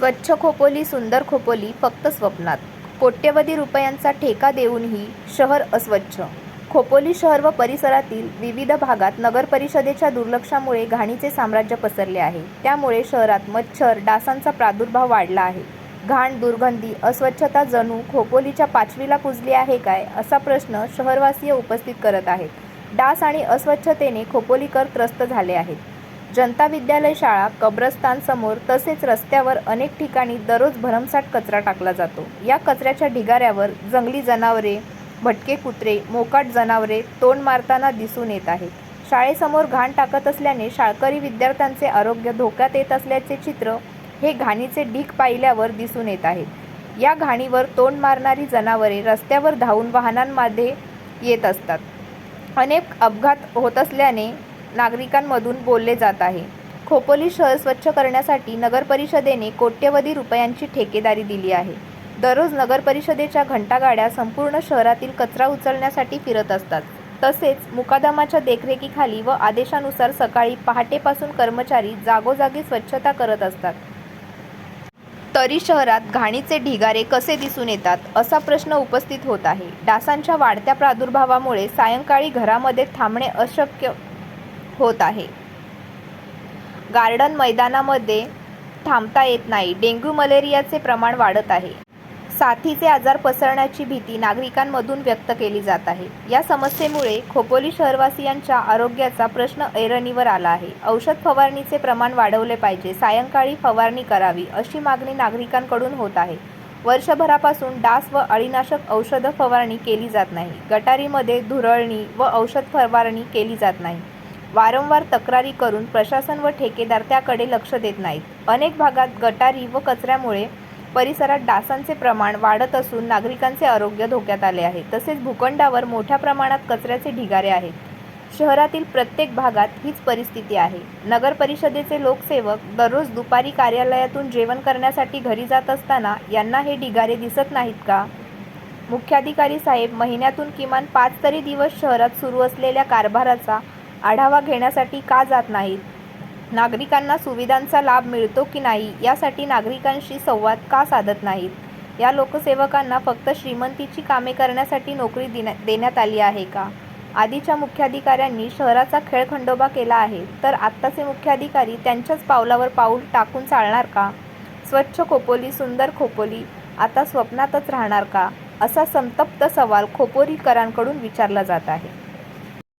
स्वच्छ खोपोली सुंदर खोपोली फक्त स्वप्नात. कोट्यवधी रुपयांचा ठेका देऊनही शहर अस्वच्छ. खोपोली शहर व परिसरातील विविध भागात नगर परिषदेच्या दुर्लक्षामुळे घाणीचे साम्राज्य पसरले आहे. त्यामुळे शहरात मच्छर डासांचा प्रादुर्भाव वाढला आहे. घाण दुर्गंधी अस्वच्छता जणू खोपोलीच्या पाचवीला पुजली आहे काय असा प्रश्न शहरवासीय उपस्थित करत आहेत. डास आणि अस्वच्छतेने खोपोलीकर त्रस्त झाले आहेत. जनता विद्यालय शाळा कब्रस्तानसमोर तसेच रस्त्यावर अनेक ठिकाणी दररोज भरमसाठ कचरा टाकला जातो. या कचऱ्याच्या ढिगाऱ्यावर जंगली जनावरे भटके कुत्रे मोकाट जनावरे तोंड मारताना दिसून येत आहेत. शाळेसमोर घाण टाकत असल्याने शाळकरी विद्यार्थ्यांचे आरोग्य धोक्यात येत असल्याचे चित्र हे घाणीचे ढीक पाहिल्यावर दिसून येत आहेत या घाणीवर तोंड मारणारी जनावरे रस्त्यावर धावून वाहनांमध्ये येत असतात. अनेक अपघात होत असल्याने नागरिकांमधून बोलले जात आहे. खोपोली शहर स्वच्छ करण्यासाठी नगर परिषदेने कोट्यवधी रुपयांची ठेकेदारी दिली आहे. दररोज नगर परिषदेच्या घंटागाड्या संपूर्ण शहरातील कचरा उचलण्यासाठी फिरत असतात. तसेच मुकादमाच्या देखरेखीखाली व आदेशानुसार सकाळी पहाटेपासून कर्मचारी जागोजागी स्वच्छता करत असतात. तरी शहरात घाणीचे ढिगारे कसे दिसून येतात असा प्रश्न उपस्थित होत आहे. डासांच्या वाढत्या प्रादुर्भावामुळे सायंकाळी घरामध्ये थांबणे अशक्य होत आहे. गार्डन मैदानामध्ये थांबता येत नाही. डेंग्यू मलेरियाचे प्रमाण वाढत आहे. साथीचे आजार पसरण्याची भीती नागरिकांमधून व्यक्त केली जात आहे. या समस्येमुळे खोपोली शहरवासियांच्या आरोग्याचा प्रश्न ऐरणीवर आला आहे. औषध फवारणीचे प्रमाण वाढवले पाहिजे. सायंकाळी फवारणी करावी अशी मागणी नागरिकांकडून होत आहे. वर्षभरापासून डास व अळीनाशक औषध फवारणी केली जात नाही. गटारीमध्ये धुरळणी व औषध फवारणी केली जात नाही. वारंवार तक्रारी करून प्रशासन व ठेकेदार त्याकडे लक्ष देत नाहीत. अनेक भागात गटारी व कचऱ्यामुळे परिसरात डासांचे प्रमाण वाढत असून नागरिकांचे आरोग्य धोक्यात आले आहे. तसेच भूखंडावर मोठ्या प्रमाणात कचऱ्याचे ढिगारे आहेत. शहरातील प्रत्येक भागात हीच परिस्थिती आहे. नगर परिषदेचे लोकसेवक दररोज दुपारी कार्यालयातून जेवण करण्यासाठी घरी जात असताना यांना हे ढिगारे दिसत नाहीत का? मुख्याधिकारी साहेब महिन्यातून किमान पाच तरी दिवस शहरात सुरू असलेल्या कारभाराचा आढावा घेण्यासाठी का जात नाहीत? नागरिकांना सुविधांचा लाभ मिळतो की नाही? यासाठी नागरिकांशी संवाद का साधत नाहीत? या लोकसेवकांना फक्त श्रीमंतीची कामे करण्यासाठी नोकरी देण्या देण्यात आली आहे का? आधीच्या मुख्याधिकाऱ्यांनी शहराचा खेळखंडोबा केला आहे तर आत्ताचे मुख्याधिकारी त्यांच्याच पावलावर पाऊल टाकून चालणार का? स्वच्छ खोपोली सुंदर खोपोली आता स्वप्नातच राहणार का? असा संतप्त सवाल खोपोरीकरांकडून विचारला जात आहे.